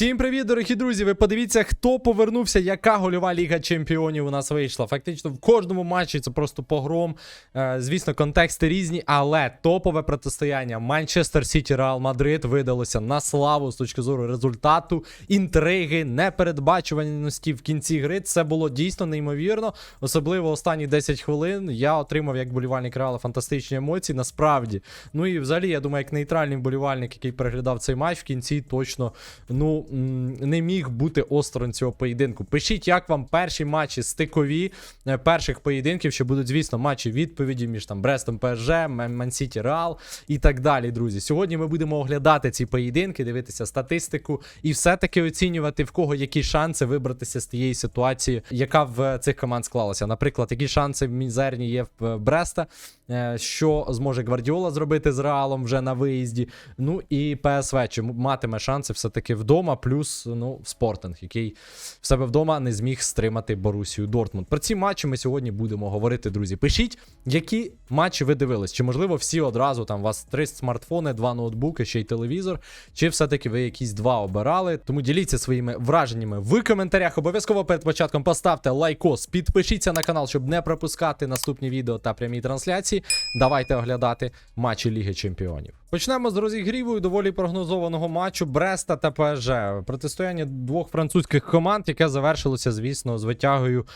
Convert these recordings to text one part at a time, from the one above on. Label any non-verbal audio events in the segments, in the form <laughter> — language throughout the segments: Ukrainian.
Всім привіт, дорогі друзі! Ви подивіться, хто повернувся, яка гольова ліга чемпіонів у нас вийшла. Фактично в кожному матчі це просто погром. Е, звісно, контексти різні, але топове протистояння Манчестер Сіті Реал Мадрид видалося на славу з точки зору результату, інтриги, непередбачуваності в кінці гри. Це було дійсно неймовірно. Особливо останні 10 хвилин я отримав як болівальник Реала фантастичні емоції. Насправді. Ну і взагалі, я думаю, як нейтральний болівальник, який переглядав цей матч, в кінці точно ну не міг бути осторонь цього поєдинку. Пишіть, як вам перші матчі стикові е, перших поєдинків, що будуть, звісно, матчі відповіді між там Брестом ПСЖ, Мансіті Реал і так далі, друзі. Сьогодні ми будемо оглядати ці поєдинки, дивитися статистику і все-таки оцінювати, в кого які шанси вибратися з тієї ситуації, яка в цих команд склалася. Наприклад, які шанси мізерні є в Бреста, е, що зможе Гвардіола зробити з Реалом вже на виїзді. Ну і ПСВ, чи матиме шанси все-таки вдома, плюс ну, Спортинг, який в себе вдома не зміг стримати Борусію Дортмунд. Про ці матчі ми сьогодні будемо говорити, друзі. Пишіть, які матчі ви дивились. Чи можливо всі одразу там у вас три смартфони, два ноутбуки, ще й телевізор, чи все-таки ви якісь два обирали. Тому діліться своїми враженнями в коментарях. Обов'язково перед початком поставте лайкос, підпишіться на канал, щоб не пропускати наступні відео та прямі трансляції. Давайте оглядати матчі Ліги Чемпіонів. Почнемо з розігріву доволі прогнозованого матчу Бреста та ПСЖ. Протистояння двох французьких команд, яке завершилося, звісно, з витягою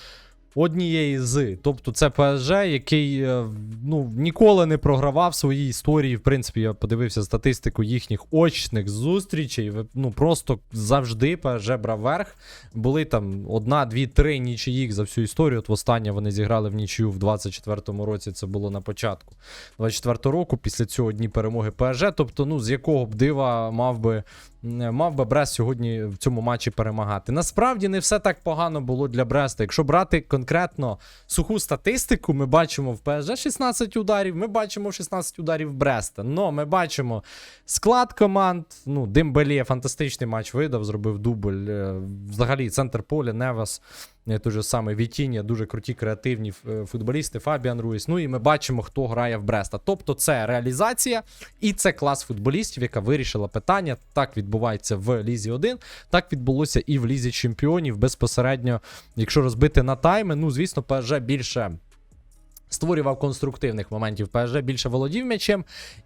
однієї з. Тобто це ПСЖ, який е, ну, ніколи не програвав своїй історії. В принципі, я подивився статистику їхніх очних зустрічей. Ну просто завжди ПСЖ брав верх. Були там одна, дві, три нічиїх за всю історію. От востаннє вони зіграли в нічию в 24-му році. Це було на початку 24-го року. Після цього дні перемоги ПСЖ. Тобто, ну з якого б дива мав би. М, Мав би Брест сьогодні в цьому матчі перемагати. Насправді не все так погано було для Бреста. Якщо брати конкретно суху статистику, ми бачимо в ПСЖ 16 ударів, ми бачимо 16 ударів Бреста. Но ми бачимо склад команд. Ну, Дембелє фантастичний матч видав, зробив дубль. Е, Взагалі, центр поля, Невес, е, той же самий Вітіння, дуже круті креативні е, футболісти, Фабіан Руїс. Ну і ми бачимо, хто грає в Бреста. Тобто, це реалізація і це клас футболістів, яка вирішила питання. Так відбувається в Лізі 1, так відбулося і в Лізі Чемпіонів. Безпосередньо, якщо розбити на тайми, ну звісно, ПСЖ більше. Створював конструктивних моментів ПСЖ, більше володів м'ячем.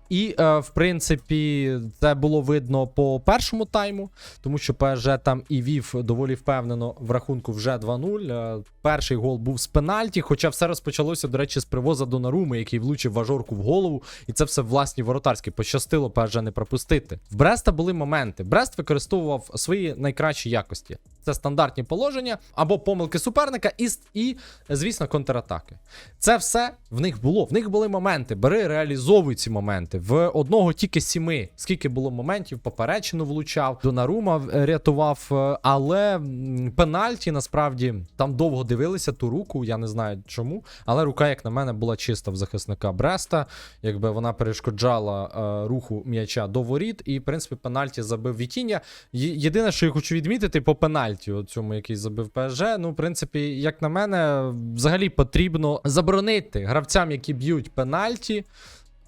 І, е, в принципі, це було видно по першому тайму, тому що ПСЖ там і вів доволі впевнено в рахунку вже 2-0. Е, перший гол був з пенальті, хоча все розпочалося, до речі, з привоза Донаруми, який влучив важорку в голову, і це все власні воротарські. Пощастило ПСЖ не пропустити. В Бреста були моменти. Брест використовував свої найкращі якості. Це стандартні положення або помилки суперника, і, і звісно, контратаки. Це все в них було. В них були моменти. Бери, реалізовуй ці моменти. В одного тільки сіми. Скільки було моментів, поперечину влучав, Донарума е, рятував. е, Але пенальті насправді там довго дивилися ту руку. Я не знаю чому. Але рука, як на мене, була чиста в захисника Бреста. Якби вона перешкоджала е, руху м'яча до воріт, і в принципі пенальті забив Вітіння. Єдине, що я хочу відмітити по пенальті, цьому, який забив ПСЖ. Ну, в принципі, як на мене, взагалі потрібно заборонити гравцям, які б'ють пенальті,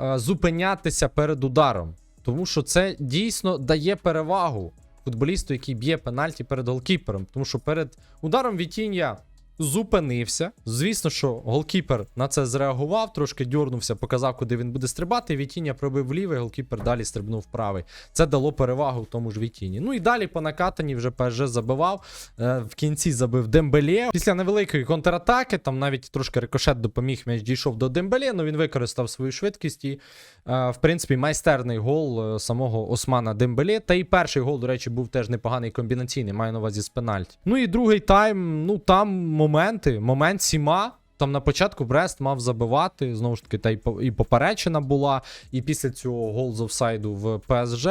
зупинятися перед ударом. Тому що це дійсно дає перевагу футболісту, який б'є пенальті перед голкіпером. Тому що перед ударом Вітіння зупинився. Звісно, що голкіпер на це зреагував, трошки дьорнувся, показав, куди він буде стрибати. Вітіння пробив влівий, голкіпер далі стрибнув правий. Це дало перевагу тому ж Вітіні. Ну і далі по накатанні вже ПСЖ забивав. Е, в кінці забив Дембелє. Після невеликої контратаки, там навіть трошки рикошет допоміг, м'яч дійшов до Дембелє, але він використав свою швидкість і, е, в принципі, майстерний гол е, самого Османа Дембелє. Та і перший гол, до речі, був теж непоганий комбінаційний, маю на увазі з пенальті. Ну і другий тайм, ну там моменти, момент сіма. Там на початку Брест мав забивати, знову ж таки, та і поперечина була, і після цього гол з офсайду в ПСЖ.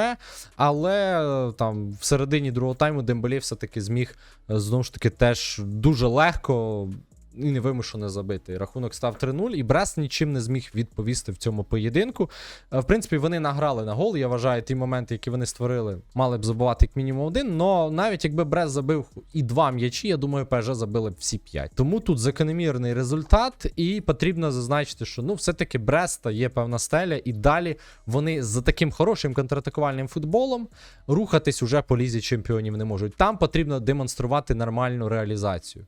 Але там в середині другого тайму Дембелі все-таки зміг е, знову ж таки теж дуже легко і невимушено забити. Рахунок став 3-0, і Брест нічим не зміг відповісти в цьому поєдинку. Е, В принципі, вони награли на гол. Я вважаю, ті моменти, які вони створили, мали б забувати як мінімум один. Но навіть якби Брест забив і два м'ячі, я думаю, ПСЖ забили б всі п'ять. Тому тут закономірний результат, і потрібно зазначити, що ну все-таки Бреста є певна стеля, і далі вони за таким хорошим контратакувальним футболом рухатись уже по лізі чемпіонів не можуть. Там потрібно демонструвати нормальну реалізацію.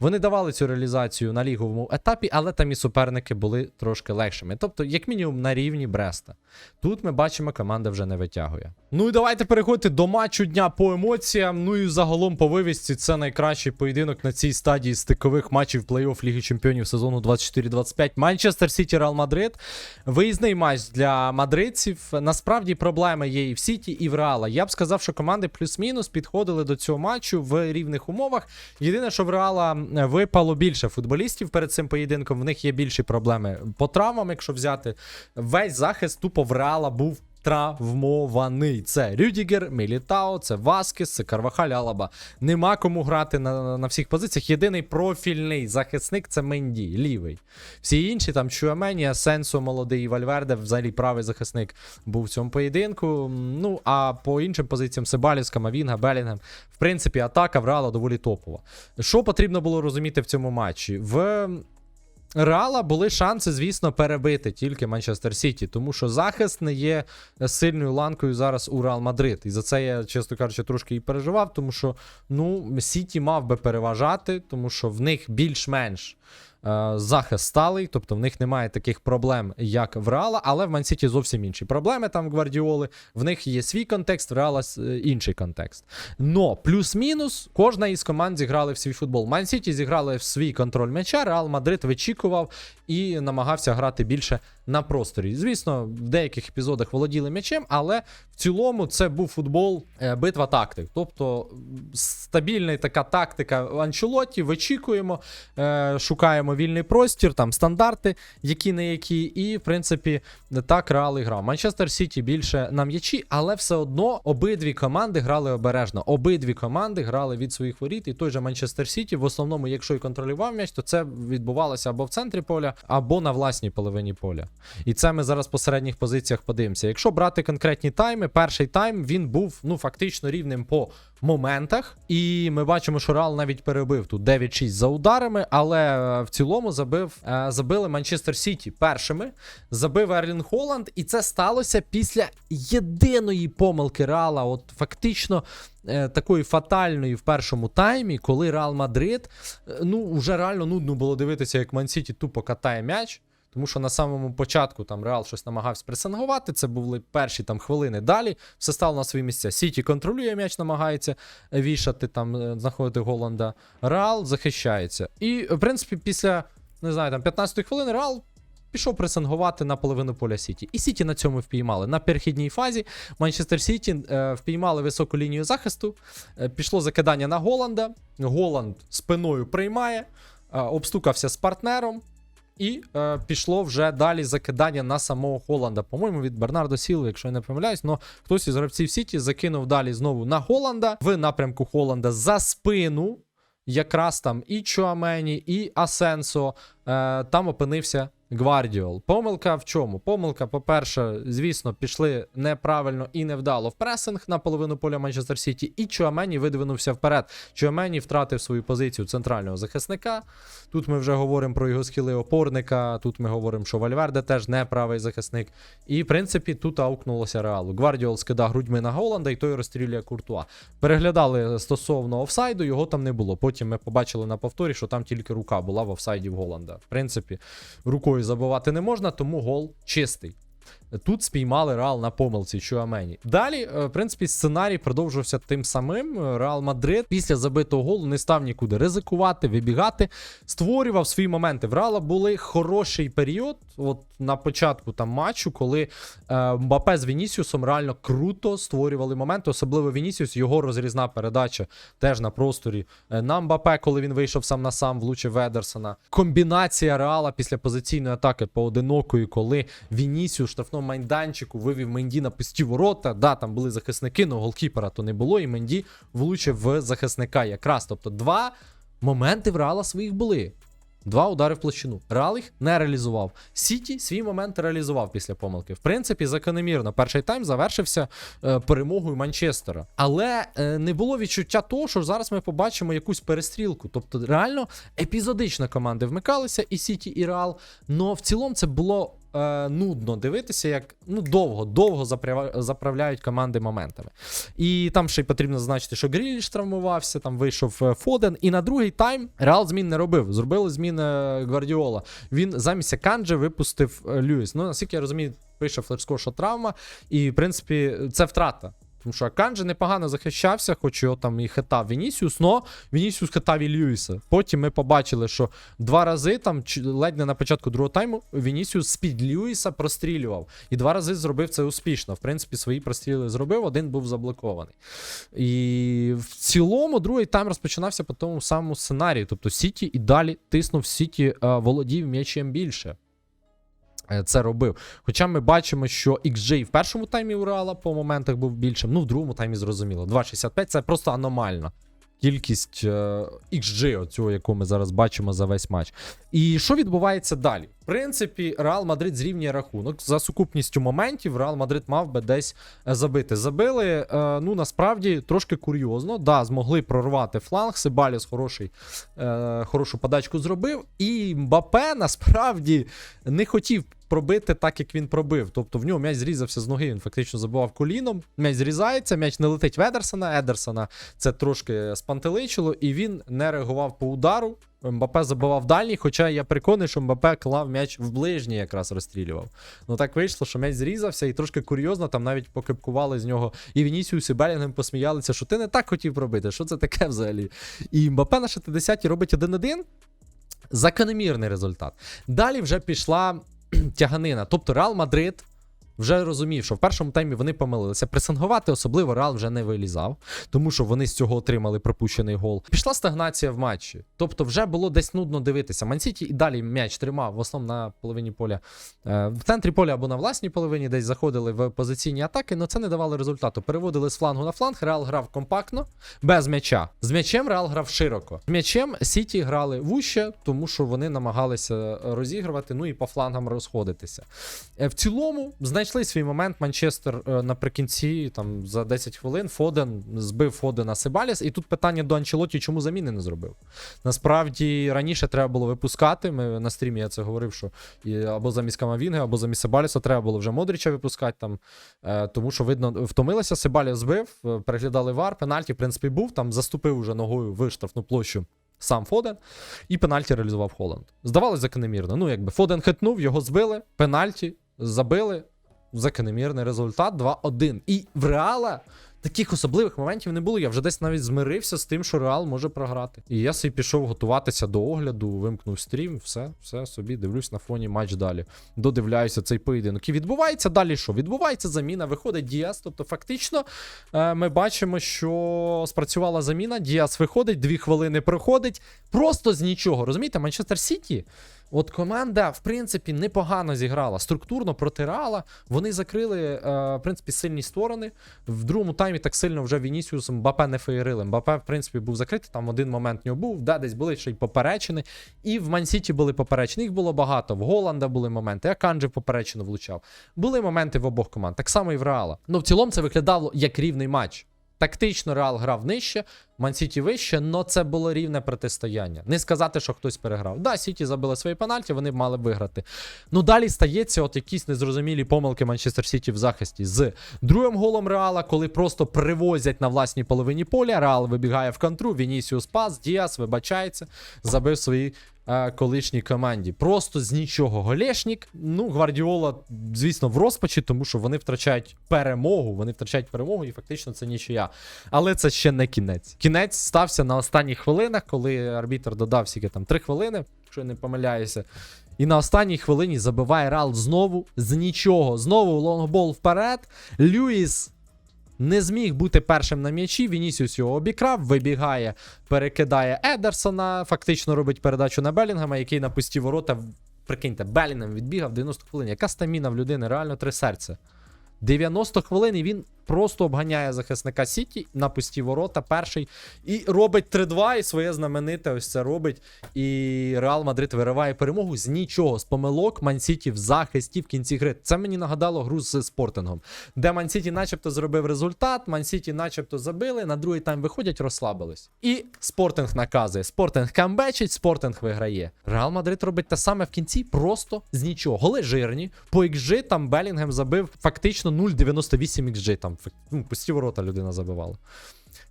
Вони давали цю реалізацію на ліговому етапі, але там і суперники були трошки легшими. Тобто, як мінімум, на рівні Бреста. Тут ми бачимо, команда вже не витягує. Ну і давайте переходити до матчу дня по емоціям. Ну і загалом по вивісці це найкращий поєдинок на цій стадії стикових матчів плей-офф Ліги Чемпіонів сезону 24-25. Манчестер Сіті Реал Мадрид. Виїзний матч для мадридців. Насправді проблеми є і в Сіті, і в Реала. Я б сказав, що команди плюс-мінус підходили до цього матчу в рівних умовах. Єдине, що в Реала випало більше футболістів перед цим поєдинком. В них є більші проблеми по травмам, якщо взяти. Весь захист тупо в Реала був травмований. Це Рюдігер, Мілітао, це Васкес, це Карвахаль, Алаба. Нема кому грати на, на всіх позиціях. Єдиний профільний захисник це Менді, лівий. Всі інші там Чуамені, Асенсо, молодий Вальверде, взагалі правий захисник був в цьому поєдинку. Ну а по іншим позиціям Себаліс, Камавінга, Белінгем. В принципі, атака в Реала доволі топова. Що потрібно було розуміти в цьому матчі? В Реала були шанси, звісно, перебити тільки Манчестер Сіті, тому що захист не є сильною ланкою зараз у Реал Мадрид. І за це я, чесно кажучи, трошки і переживав, тому що ну, Сіті мав би переважати, тому що в них більш-менш. Е, Захист сталий, тобто в них немає таких проблем, як в Реала, але в Мансіті зовсім інші проблеми там Гвардіоли. В них є свій контекст, в Реала е, інший контекст. Но плюс-мінус кожна із команд зіграли в свій футбол. Мансіті зіграли в свій контроль м'яча, Реал Мадрид вичікував і намагався грати більше на просторі. Звісно, в деяких епізодах володіли м'ячем, але в цілому це був футбол е, битва тактик. Тобто стабільна така тактика Анчелотті, вичікуємо, е, шукаємо вільний простір, там стандарти, які не які, і в принципі так Реал грав. Манчестер Сіті більше на м'ячі, але все одно обидві команди грали обережно. Обидві команди грали від своїх воріт, і той же Манчестер Сіті, в основному, якщо і контролював м'яч, то це відбувалося або в центрі поля, або на власній половині поля. І це ми зараз по середніх позиціях подивимося. Якщо брати конкретні тайми, перший тайм він був ну фактично рівним по моментах. І ми бачимо, що Реал навіть перебив тут 9-6 за ударами, але е, в цілому забив, е, забили Манчестер Сіті першими. Забив Ерлін Холланд, і це сталося після єдиної помилки Реала. От фактично. е, Такої фатальної в першому таймі, коли Реал Мадрид, ну вже реально нудно було дивитися, як Ман-Сіті тупо катає м'яч. Тому що на самому початку там Реал щось намагався пресингувати. Це були перші там хвилини. Далі все стало на свої місця. Сіті контролює м'яч, намагається вішати там, е, знаходити Голланда. Реал захищається. І, в принципі, після не знаю, там 15 хвилини Реал. Пішов пресингувати на половину поля Сіті. І Сіті на цьому впіймали. На перехідній фазі Манчестер Сіті е, впіймали високу лінію захисту. Е, пішло закидання на Голланда. Голланд спиною приймає, е, обстукався з партнером. І е, пішло вже далі закидання на самого Холланда. По-моєму, від Бернардо Сілви, якщо я не помиляюсь, але хтось із гравців Сіті закинув далі знову на Холланда в напрямку Холланда за спину. Якраз там і Чуамені, і Асенсо. Е, там опинився Гвардіол. Помилка в чому? Помилка, по-перше, звісно, пішли неправильно і невдало в пресинг на половину поля Манчестер Сіті, і Чуамені видвинувся вперед. Чуамені втратив свою позицію центрального захисника. Тут ми вже говоримо про його схили опорника. Тут ми говоримо, що Вальверде теж не правий захисник. І, в принципі, тут аукнулося реалу. Гвардіол скидав грудьми на Голланда, і той розстрілює Куртуа. Переглядали стосовно офсайду, його там не було. Потім ми побачили на повторі, що там тільки рука була в офсайді в Голланда. В принципі, рукою забивати не можна, тому гол чистий. Тут спіймали Реал на помилці Чуамені. Далі, е, в принципі, сценарій продовжувався тим самим. Е, Реал Мадрид після забитого голу не став нікуди ризикувати, вибігати, створював свої моменти. В Реала були хороший період. От на початку там матчу, коли е, Мбапе з Вінісіусом реально круто створювали моменти. Особливо Вінісіус, його розрізна передача теж на просторі. Е, на Мбапе, коли він вийшов сам на сам, влучив Ведерсона. Комбінація Реала після позиційної атаки поодинокої, коли Вінісіус в штрафному майданчику вивів Менді на пусті ворота. Да, там були захисники, але голкіпера то не було, і Менді влучив в захисника якраз. Тобто два моменти в Реала своїх були. Два удари в площину. Реал їх не реалізував. Сіті свій момент реалізував після помилки. В принципі, закономірно. Перший тайм завершився е, перемогою Манчестера. Але е, не було відчуття того, що зараз ми побачимо якусь перестрілку. Тобто, реально епізодично команди вмикалися, і Сіті, і Реал. Но в цілому це було. Е, Нудно дивитися, як ну довго, довго заправляють команди моментами. І там ще й потрібно зазначити, що Гріліш травмувався, там вийшов е, Фоден. І на другий тайм Реал змін не робив. Зробили зміни е, Гвардіола. Він замість Канджи випустив е, Льюіс. Ну, наскільки я розумію, пише Флешко, що травма, і в принципі це втрата. Тому що Канджи непогано захищався, хоч його там і хитав Вінісіус, но Вінісіус хитав і Льюіса. Потім ми побачили, що два рази, там ледь не на початку другого тайму, Вінісіус з-під Льюіса прострілював. І два рази зробив це успішно. В принципі, свої простріли зробив, один був заблокований. І в цілому другий тайм розпочинався по тому самому сценарію. Тобто Сіті і далі тиснув Сіті, е, володів м'ячем більше. Е, Це робив. Хоча ми бачимо, що XG в першому таймі у Реала по моментах був більшим, ну в другому таймі зрозуміло. 2,65 це просто аномальна кількість е, XG, оцього, яку ми зараз бачимо за весь матч. І що відбувається далі? Принципі, Реал Мадрид зрівнює рахунок. За сукупністю моментів Реал Мадрид мав би десь е, забити. Забили, е, ну насправді трошки курйозно. Да, змогли прорвати фланг. Сибаліс хороший, е, хорошу подачку зробив. І Мбапе насправді не хотів пробити так, як він пробив. Тобто в нього м'яч зрізався з ноги, він фактично забивав коліном. М'яч зрізається, м'яч не летить в Едерсона. Едерсона це трошки спантеличило, і він не реагував по удару. Мбапе забивав дальній, хоча я переконаний, що Мбапе клав м'яч в ближній, якраз розстрілював. Ну так вийшло, що м'яч зрізався, і трошки курйозно, там навіть покипкували з нього і Вінісіус, і Белінгем посміялися, що ти не так хотів робити, що це таке взагалі. І Мбапе на 60-ті робить 1-1. Закономірний результат. Далі вже пішла тяганина. Тобто Реал Мадрид вже розумів, що в першому таймі вони помилилися. Пресингувати особливо Реал вже не вилізав, тому що вони з цього отримали пропущений гол. Пішла стагнація в матчі. Тобто, вже було десь нудно дивитися. Мансіті і далі м'яч тримав в основному на половині поля е, в центрі поля або на власній половині, десь заходили в позиційні атаки, але це не давало результату. Переводили з флангу на фланг. Реал грав компактно, без м'яча. З м'ячем Реал грав широко. З м'ячем Сіті грали вуще, тому що вони намагалися розігрувати, ну і по флангам розходитися. Е, В цілому знайшли свій момент Манчестер е, наприкінці, там за 10 хвилин. Фоден збив Фодена Себаліс. І тут питання до Анчелоті, чому заміни не зробив. Насправді раніше треба було випускати. Ми на стрімі я це говорив, що і або замість Камавінги, або замість Себаліса треба було вже Модріча випускати там. Е, тому що видно, втомилися. Себаліс збив, е, переглядали вар. Пенальті, в принципі, був там, заступив уже ногою в штрафну площу. Сам Фоден і пенальті реалізував Холланд. Здавалось закономірно. Ну, якби Фоден хитнув, його збили, пенальті забили. Закономірний результат 2-1. І в Реала таких особливих моментів не було. Я вже десь навіть змирився з тим, що Реал може програти. І я собі пішов готуватися до огляду, вимкнув стрім, все, все собі дивлюсь на фоні матч далі. Додивляюся цей поєдинок. І відбувається далі що? Відбувається заміна, виходить Діас. Тобто, фактично, е, ми бачимо, що спрацювала заміна. Діас виходить, дві хвилини проходить. Просто з нічого. Розумієте, Манчестер Сіті. От команда, в принципі, непогано зіграла. Структурно протирала. Вони закрили, е, в принципі, сильні сторони. В другому таймі так сильно вже Вінісіус Мбапе не феєрили. Мбапе, в принципі, був закритий. Там один момент нього був. Да, десь були ще й поперечини. І в Мансіті були поперечини. Їх було багато. В Голланда були моменти. Аканджи в поперечину влучав. Були моменти в обох команд. Так само і в Реала. Ну, в цілому це виглядало як рівний матч. Тактично Реал грав нижче, Мансіті вище, але це було рівне протистояння. Не сказати, що хтось переграв. Да, Сіті забили свої пенальті, вони б мали виграти. Ну далі стається от якісь незрозумілі помилки Манчестер Сіті в захисті з другим голом Реала, коли просто привозять на власній половині поля. Реал вибігає в контру, Вінісіус пас, Діас вибачається, забив своїй е, колишній команді. Просто з нічого. Голешнік. Ну, Гвардіола, звісно, в розпачі, тому що вони втрачають перемогу. Вони втрачають перемогу, і фактично це нічия. Але це ще не кінець. Кінець стався на останніх хвилинах, коли арбітр додав скільки там 3 хвилини, якщо я не помиляюся. І на останній хвилині забиває Рал знову з нічого. Знову лонгбол вперед. Люїс не зміг бути першим на м'ячі. Вінісіус його обікрав, вибігає, перекидає Едерсона, фактично робить передачу на Белінгема, який на пусті ворота. Прикиньте, Белінгем відбігав 90 хвилин. Яка стаміна в людини? Реально три серця. 90 хвилин і він просто обганяє захисника Сіті на пусті ворота перший і робить 3-2, і своє знамените ось це робить. І Реал Мадрид вириває перемогу з нічого, з помилок Ман-Сіті в захисті в кінці гри. Це мені нагадало гру з спортингом, де Ман-Сіті начебто зробив результат, Ман-Сіті начебто забили, на другий тайм виходять, розслабились. І спортинг наказує. Спортинг камбечить, спортинг виграє. Реал Мадрид робить те саме в кінці, просто з нічого. Голи жирні. По XG там Белінгем забив фактично 0,98 XG. Там ну, пусті ворота людина забивала.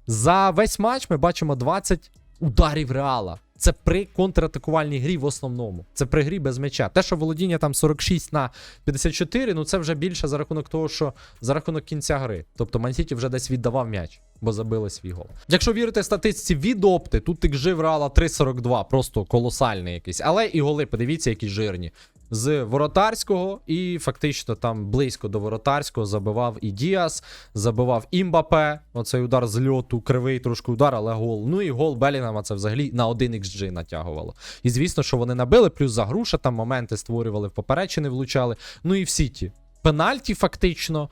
За весь матч ми бачимо 20 ударів Реала. Це при контратакувальній грі в основному. Це при грі без м'яча. Те, що володіння там 46 на 54, ну це вже більше за рахунок того, що за рахунок кінця гри. Тобто Мансіті вже десь віддавав м'яч, бо забили свій гол. Якщо вірити статистиці від опти, тут тик жив Реала 3,42, просто колосальний якийсь. Але і голи, подивіться, які жирні. З воротарського і фактично там близько до воротарського забивав і Діас, забивав Імбапе. Оцей удар з льоту, кривий трошки удар, але гол. Ну і гол Белінгема це взагалі на 1 XG натягувало. І звісно, що вони набили, плюс за груша там моменти створювали в поперечини, влучали. Ну і в Сіті. Пенальті, фактично,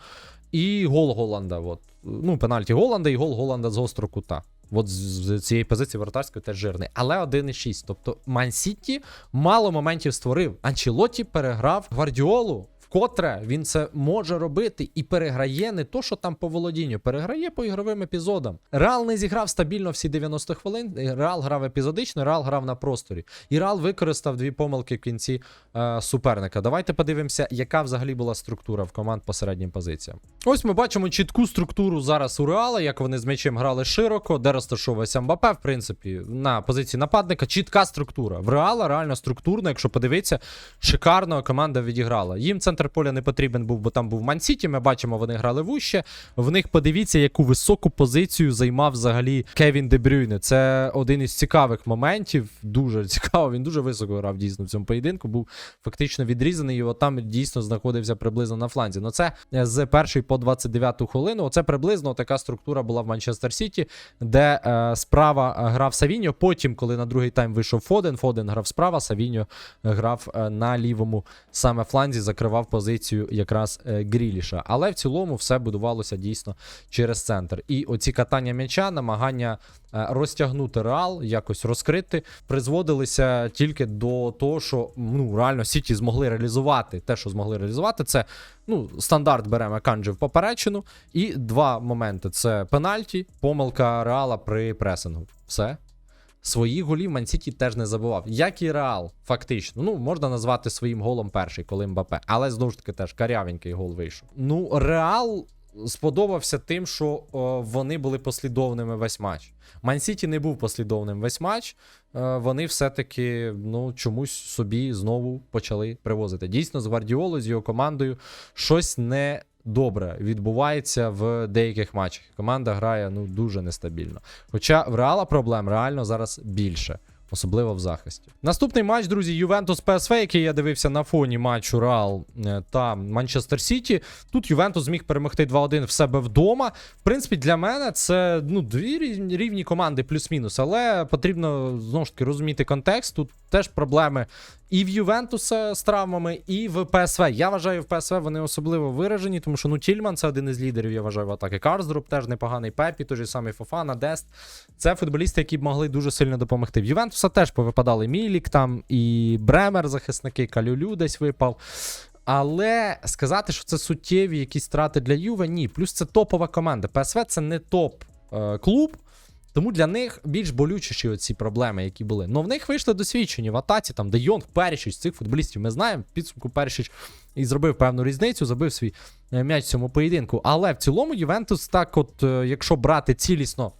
і гол Голланда. От. Ну, пенальті Голланда і гол Голланда з гострого кута. От з, цієї позиції воротарської теж жирний. Але 1,6. Тобто Ман Сіті мало моментів створив. Анчелоті переграв Гвардіолу. Вкотре він це може робити і переграє не то, що там по володінню, переграє по ігровим епізодам. Реал не зіграв стабільно всі 90 хвилин. Реал грав епізодично, Реал грав на просторі. І Реал використав дві помилки в кінці е, суперника. Давайте подивимося, яка взагалі була структура в команд по середнім позиціям. Ось ми бачимо чітку структуру зараз у Реала, як вони з м'ячем грали широко, де розташовується Мбапе, в принципі, на позиції нападника. Чітка структура. В Реала реально структурно, якщо подивитися, шикарно команда відіграла. Їм центр поля не потрібен був, бо там був Ман-Сіті. Ми бачимо, вони грали вуще. В них подивіться, яку високу позицію займав взагалі Кевін Дебрюйне. Це один із цікавих моментів. Дуже <laughs> цікаво. Він дуже високо грав дійсно в цьому поєдинку. Був фактично відрізаний. І там дійсно знаходився приблизно на фланзі. Ну це з першої по 29 хвилину. Оце приблизно така структура була в Манчестер Сіті, де е, справа е, грав Савіньо. Потім, коли на другий тайм вийшов Фоден, Фоден грав справа, Савіньо грав е, на лівому саме фланзі, закривав позицію якраз е, Гріліша. Але в цілому все будувалося дійсно через центр. І оці катання м'яча, намагання е, розтягнути реал, якось розкрити, призводилися тільки до того, що ну реально Сіті змогли реалізувати те, що змогли реалізувати. Це ну стандарт беремо Канджі в поперечину. І два моменти: це пенальті, помилка реала при пресингу. Все. Своїх голів Мансіті теж не забував. Як і Реал, фактично. Ну, можна назвати своїм голом перший, коли Мбапе. Але знову ж таки теж карявенький гол вийшов. Ну, Реал сподобався тим, що о, вони були послідовними весь матч. Мансіті не був послідовним весь матч. Е, вони все-таки ну, чомусь собі знову почали привозити. Дійсно, з Гвардіолою, з його командою щось не. Добре відбувається в деяких матчах. Команда грає ну дуже нестабільно. Хоча в Реала проблем реально зараз більше, особливо в захисті. Наступний матч, друзі, Ювентус ПСВ, який я дивився на фоні матчу Реал е, та Манчестер Сіті. Тут Ювентус зміг перемогти 2-1 в себе вдома. В принципі, для мене це ну дві рівні команди, плюс-мінус. Але потрібно знову ж таки розуміти контекст. Тут теж проблеми і в Ювентуса з травмами, і в ПСВ. Я вважаю, в ПСВ вони особливо виражені, тому що ну Тільман це один із лідерів, я вважаю, в атаки. Карсдроп теж непоганий. Пепі, той же самий Фофана, Дест. Це футболісти, які б могли дуже сильно допомогти. В Ювентуса теж повипадали Мілік там і Бремер, захисники, Калюлю десь випав. Але сказати, що це суттєві якісь страти для Юве, ні. Плюс це топова команда. ПСВ це не топ е. Тому для них більш болючіші оці проблеми, які були. Ну в них вийшли досвідчені в атаці, там Де Йонг, Перішич, цих футболістів ми знаємо. Підсумку Перішич і зробив певну різницю, забив свій е, м'яч в цьому поєдинку. Але в цілому Ювентус, так, от, е, якщо брати цілісно.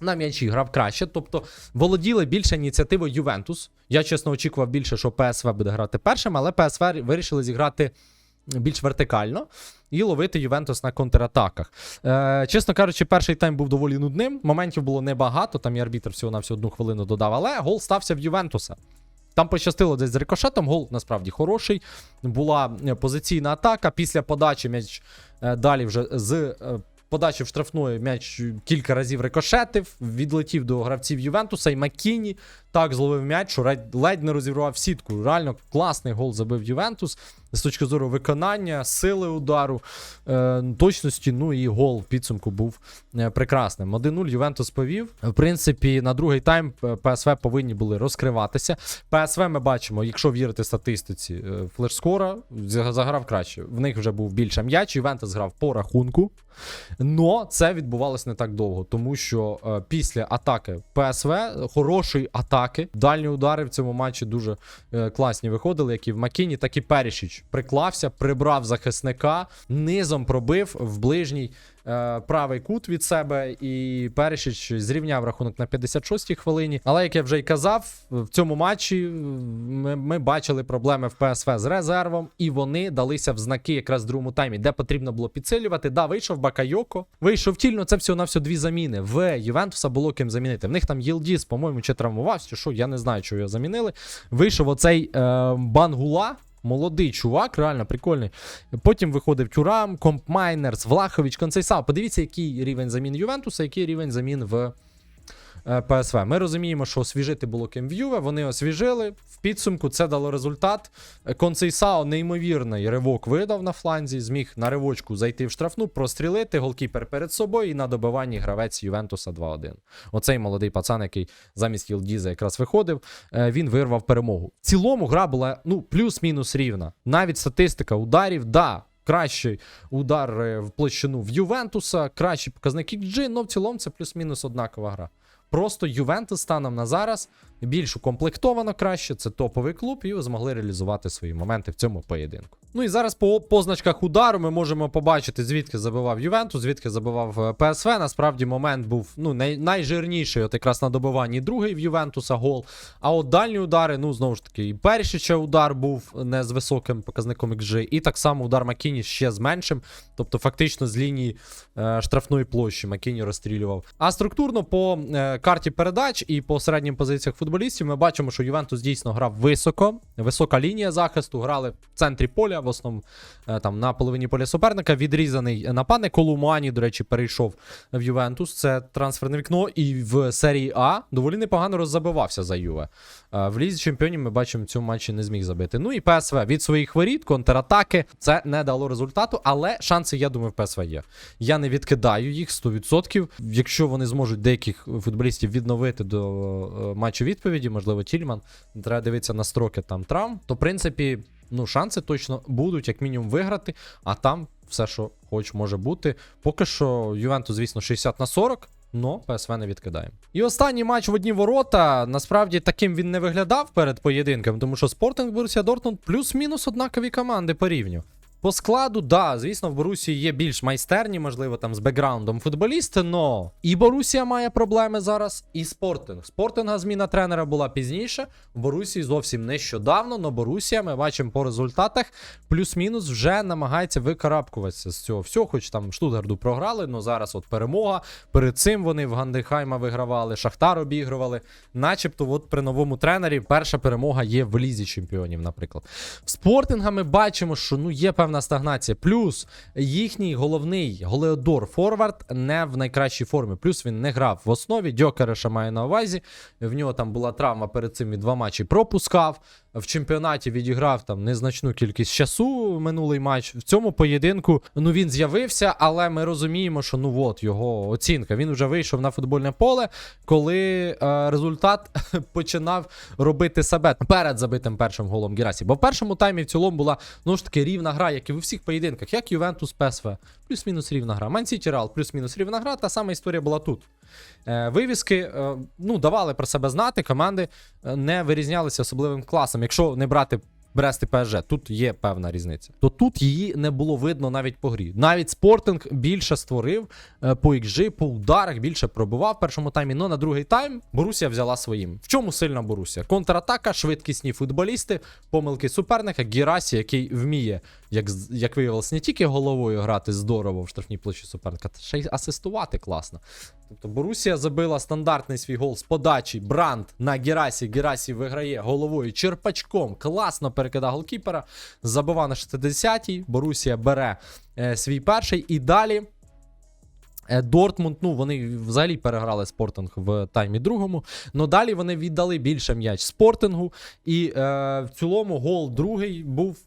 На м'ячі грав краще, тобто володіли більше ініціативою Ювентус. Я чесно очікував більше, що ПСВ буде грати першим, але ПСВ вирішили зіграти більш вертикально і ловити Ювентус на контратаках. Е, чесно кажучи, перший тайм був доволі нудним. Моментів було небагато. Там і арбітр всього на всю одну хвилину додав, але гол стався в Ювентуса. Там пощастило десь з рикошетом. Гол насправді хороший. Була е, позиційна атака. Після подачі м'яч е, далі вже з. е, Подачі в штрафної м'яч кілька разів рикошетив, відлетів до гравців Ювентуса і Маккіні так зловив м'яч, що ледь, не розірвав сітку. Реально класний гол забив Ювентус з точки зору виконання, сили удару, е, точності. Ну і гол в підсумку був е, прекрасним. 1-0 Ювентус повів. В принципі, на другий тайм е, ПСВ повинні були розкриватися. ПСВ ми бачимо, якщо вірити статистиці, флешскора заграв краще. В них вже був більше м'яч. Ювентус грав по рахунку. Но це відбувалося не так довго, тому що після атаки ПСВ хорошої атаки, дальні удари в цьому матчі дуже е, класні виходили, як і в Макіні, так і Перішіч приклався, прибрав захисника, низом пробив в ближній правий кут від себе, і Перішіч зрівняв рахунок на 56-й хвилині. Але як я вже й казав, в цьому матчі е, ми, ми бачили проблеми в ПСВ з резервом, і вони далися в знаки якраз в другому таймі, де потрібно було підсилювати. Да, вийшов Бакайоко, вийшов тільно. Це всього на все дві заміни. В Ювентуса було ким замінити. В них там Єлдіс, по-моєму, чи травмувався, що, я не знаю, чого його замінили. Вийшов оцей е, Бангула. Молодий чувак, реально прикольний. Потім виходив Тюрам, Комп Майнерс, Влахович, Концейсау. Подивіться, який рівень замін Ювентуса, який рівень замін в е, ПСВ. Ми розуміємо, що освіжити було ким в Юве. Вони освіжили. В підсумку це дало результат. Е, Концейсао неймовірний ривок видав на фланзі, зміг на ривочку зайти в штрафну, прострілити, голкіпер перед собою і на добиванні гравець Ювентуса 2-1. Оцей молодий пацан, який замість Єлдіза якраз виходив, е, він вирвав перемогу. В цілому гра була ну, плюс-мінус рівна. Навіть статистика ударів, да. Кращий удар е, в площину в Ювентуса, кращий показник XG, але в цілому це плюс-мінус однакова гра. Просто Ювентус станом на зараз більш укомплектовано краще, це топовий клуб, і змогли реалізувати свої моменти в цьому поєдинку. Ну і зараз по позначках удару ми можемо побачити, звідки забивав Ювентус, звідки забивав е, ПСВ. Насправді момент був ну, най- найжирніший, от якраз на добиванні другий в Ювентуса гол. А от дальні удари, ну знову ж таки, і перший ще удар був не з високим показником XG, і так само удар Макіні ще з меншим. Тобто, фактично з лінії е, штрафної площі Макіні розстрілював. А структурно по е, карті передач і по середнім позиціях футболістів ми бачимо, що Ювентус дійсно грав високо. Висока лінія захисту, грали в центрі поля, в основному е, там на половині поля суперника. Відрізаний нападник Колумані, до речі, перейшов в Ювентус. Це трансферне вікно. І в серії А доволі непогано роззабивався за Юве. В лізі чемпіонів ми бачимо, в цьому матчі не зміг забити. Ну і ПСВ від своїх воріт, контратаки. Це не дало результату, але шанси, я думаю, в ПСВ є. Я не відкидаю їх 100%. Якщо вони зможуть деяких футболістів відновити до е, матчу відповіді, можливо, Тільман, треба дивитися на строки там травм, то в принципі, ну, шанси точно будуть, як мінімум, виграти, а там все, що хоч може бути. Поки що Ювентус, звісно, 60 на 40. Но ПСВ не відкидаємо. І останній матч в одні ворота. Насправді таким він не виглядав перед поєдинком, тому що Спортинг Борусія Дортмунд плюс-мінус однакові команди по рівню. По складу, да, звісно, в Борусії є більш майстерні, можливо, там з бекграундом футболісти, но і Борусія має проблеми зараз, і Спортинг. Спортинга зміна тренера була пізніше. В Борусії зовсім нещодавно, но Борусія, ми бачимо по результатах, плюс-мінус вже намагається викарабкуватися з цього всього, хоч там Штутгарду програли, но зараз от перемога. Перед цим вони в Гандехайма вигравали, Шахтар обігрували. Начебто, от при новому тренері перша перемога є в лізі чемпіонів, наприклад. В спортинга ми бачимо, що ну є певна стагнація. Плюс їхній головний Голеодор Форвард не в найкращій формі. Плюс він не грав в основі. Дьокереша має на увазі. В нього там була травма перед цим і два матчі пропускав. В чемпіонаті відіграв там незначну кількість часу минулий матч. В цьому поєдинку ну він з'явився, але ми розуміємо, що ну от його оцінка. Він вже вийшов на футбольне поле, коли е, результат <laughs> починав робити себе перед забитим першим голом Герасі. Бо в першому таймі в цілому була ну ж таки рівна гра, як і в усіх поєдинках, як Ювентус ПСВ. Плюс-мінус рівна гра. Мансіті Реал, плюс-мінус рівна гра. Та сама історія була тут. Е, вивіски е, ну, давали про себе знати, команди е, не вирізнялися особливим класом. Якщо не брати Брест і ПСЖ, тут є певна різниця. То тут її не було видно навіть по грі. Навіть Спортинг більше створив по XG, по ударах більше пробивав в першому таймі. Но на другий тайм Борусія взяла своїм. В чому сильна Борусія? Контратака, швидкісні футболісти, помилки суперника, Гірасі, який вміє, як, як виявилось, не тільки головою грати здорово в штрафній площі суперника, та ще й асистувати класно. Тобто Борусія забила стандартний свій гол з подачі. Бранд на Герасі. Герасі виграє головою черпачком. Класно перекидав голкіпера. Забива на 60-й. Борусія бере е, свій перший. І далі Дортмунд, ну вони взагалі переграли Спортинг в таймі другому. Но далі вони віддали більше м'яч Спортингу. І е, в цілому гол другий був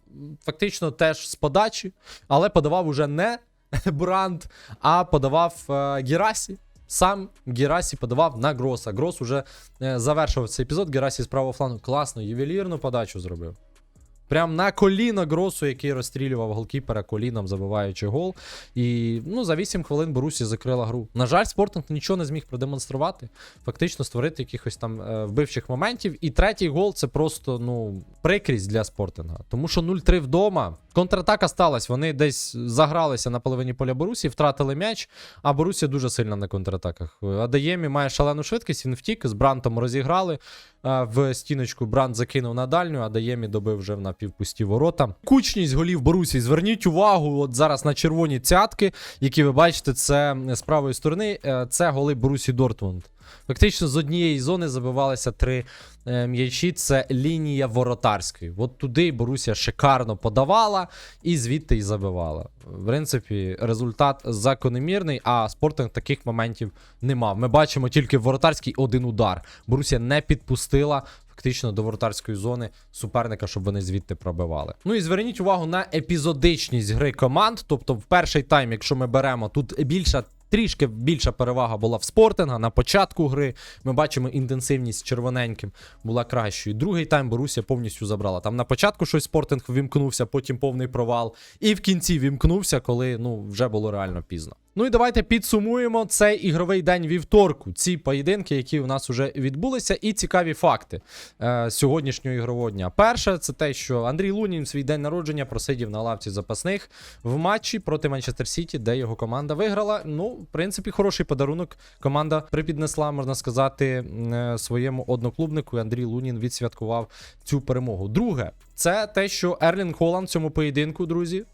фактично теж з подачі, але подавав уже не <laughs> Бранд, а подавав е, Герасі. Сам Герасі подавав на Гроса. Грос уже е, завершив цей епізод. Герасі з правого флангу класно, ювелірну подачу зробив. Прям на коліно Гросу, який розстрілював голкіпера коліном, забиваючи гол. І ну, за 8 хвилин Борусі закрила гру. На жаль, Спортинг нічого не зміг продемонструвати, фактично створити якихось там е, вбивчих моментів. І третій гол це просто ну, прикрість для Спортинга. Тому що 0-3 вдома. Контратака сталася. Вони десь загралися на половині поля Борусі, втратили м'яч, а Борусія дуже сильна на контратаках. Адаємі має шалену швидкість, він втік, з Брантом розіграли. В стіночку Брант закинув на дальню, а Даємі добив вже в напівпусті ворота. Кучність голів Борусі. Зверніть увагу, от зараз на червоні цятки, які ви бачите, це з правої сторони. е, Це голи Борусі Дортмунд. Фактично з однієї зони забивалися три е, м'ячі. Це лінія воротарської. От туди Борусія шикарно подавала і звідти й забивала. В принципі, результат закономірний, а спортинг таких моментів не мав. Ми бачимо тільки в воротарській один удар. Борусія не підпустила. Фактично до воротарської зони суперника, щоб вони звідти пробивали. Ну і зверніть увагу на епізодичність гри команд. Тобто, в перший тайм, якщо ми беремо, тут більша. Трішки більша перевага була в спортинга на початку гри. Ми бачимо інтенсивність червоненьким була кращою. Другий тайм Борусія повністю забрала. Там на початку щось спортинг вімкнувся, потім повний провал. І в кінці вімкнувся, коли ну вже було реально пізно. Ну і давайте підсумуємо цей ігровий день вівторку. Ці поєдинки, які у нас вже відбулися, і цікаві факти е, сьогоднішнього ігрового дня. Перше, це те, що Андрій Лунін свій день народження просидів на лавці запасних в матчі проти Манчестер Сіті, де його команда виграла. Ну, в принципі, хороший подарунок. Команда припіднесла, можна сказати, е, своєму одноклубнику. Андрій Лунін відсвяткував цю перемогу. Друге, це те, що Ерлін Холланд в цьому поєдинку, друзі,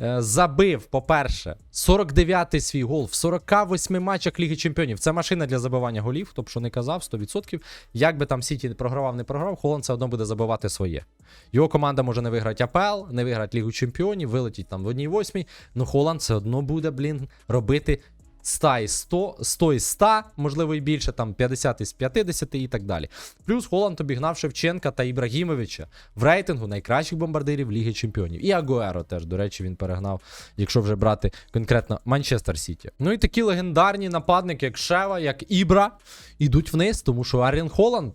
е, забив, по-перше, 49-й свій гол в 48 матчах Ліги Чемпіонів. Це машина для забивання голів, хто б що не казав, 100%. Як би там Сіті програвав, не програв, Холланд все одно буде забивати своє. Його команда може не виграти АПЛ, не виграти Лігу Чемпіонів, вилетіть там в одній восьмій. Ну Холланд все одно буде, блін, робити 100 із 100, 100 із 100, можливо і більше, там 50 із 50 і так далі. Плюс Холланд обігнав Шевченка та Ібрагімовича в рейтингу найкращих бомбардирів Ліги Чемпіонів. І Агуеро теж, до речі, він перегнав, якщо вже брати конкретно Манчестер Сіті. Ну і такі легендарні нападники, як Шева, як Ібра, ідуть вниз, тому що Арін Холланд.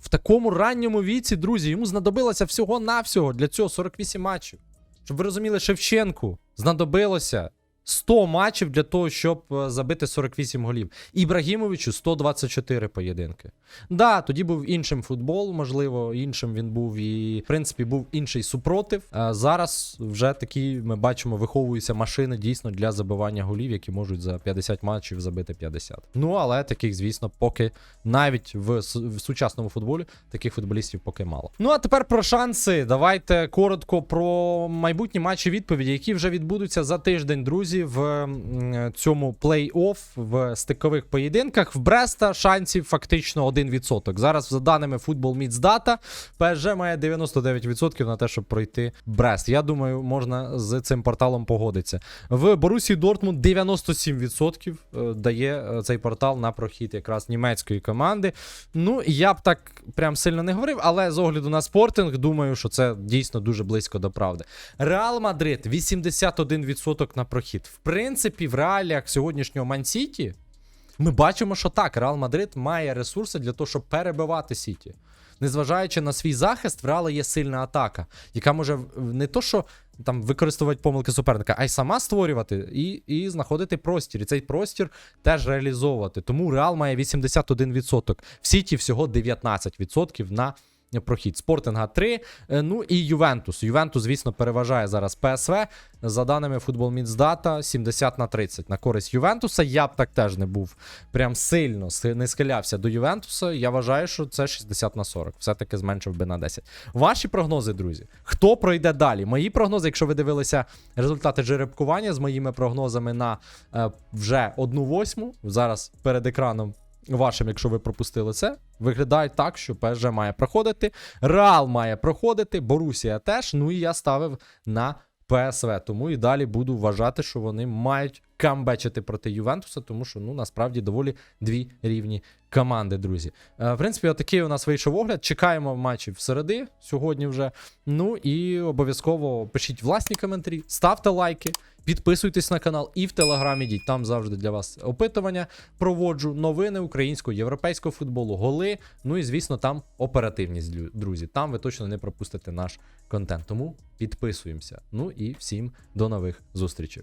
В такому ранньому віці, друзі, йому знадобилося всього-навсього для цього 48 матчів. Щоб ви розуміли, Шевченку знадобилося 100 матчів для того, щоб е, забити 48 голів. Ібрагімовичу 124 поєдинки. Да, тоді був іншим футбол, можливо, іншим він був і, в принципі, був інший супротив. А зараз вже такі ми бачимо, виховуються машини дійсно для забивання голів, які можуть за 50 матчів забити 50. Ну, але таких, звісно, поки навіть в, в сучасному футболі таких футболістів поки мало. Ну а тепер про шанси. Давайте коротко про майбутні матчі відповіді, які вже відбудуться за тиждень, друзі, в цьому плей-офф в стикових поєдинках. В Бреста шансів фактично 1%. Зараз, за даними Football Meets Data, ПСЖ має 99% на те, щоб пройти Брест. Я думаю, можна з цим порталом погодитися. В Борусі Дортмунд 97% е, дає е, цей портал на прохід якраз німецької команди. Ну, я б так прям сильно не говорив, але з огляду на спортинг, думаю, що це дійсно дуже близько до правди. Реал Мадрид 81% на прохід. В принципі, в реаліях сьогоднішнього Ман-Сіті ми бачимо, що так, Реал Мадрид має ресурси для того, щоб перебивати Сіті. Незважаючи на свій захист, в Реала є сильна атака, яка може не то, що там використовувати помилки суперника, а й сама створювати і, і знаходити простір. І цей простір теж реалізовувати. Тому Реал має 81%. В Сіті всього 19% на прохід. Спортинга 3. е, Ну і Ювентус. Ювентус, звісно, переважає зараз ПСВ. За даними Football Meets 70 на 30 на користь Ювентуса. Я б так теж не був прям сильно не схилявся до Ювентуса. Я вважаю, що це 60 на 40. Все-таки зменшив би на 10. Ваші прогнози, друзі. Хто пройде далі? Мої прогнози, якщо ви дивилися результати жеребкування з моїми прогнозами на е, вже 1-8, зараз перед екраном. Вашим, якщо ви пропустили це, виглядає так, що ПСЖ має проходити, Реал має проходити, Борусія теж. Ну і я ставив на ПСВ. Тому і далі буду вважати, що вони мають камбечити проти Ювентуса, тому що ну насправді доволі дві рівні команди, друзі. Е, в принципі, отакий у нас вийшов огляд. Чекаємо матчів в середи сьогодні вже. Ну і обов'язково пишіть власні коментарі, ставте лайки. Підписуйтесь на канал і в телеграмі йдіть. Там завжди для вас опитування проводжу, новини українського, європейського футболу, голи. Ну і звісно, там оперативність, друзі. Там ви точно не пропустите наш контент. Тому підписуємося. Ну і всім до нових зустрічей.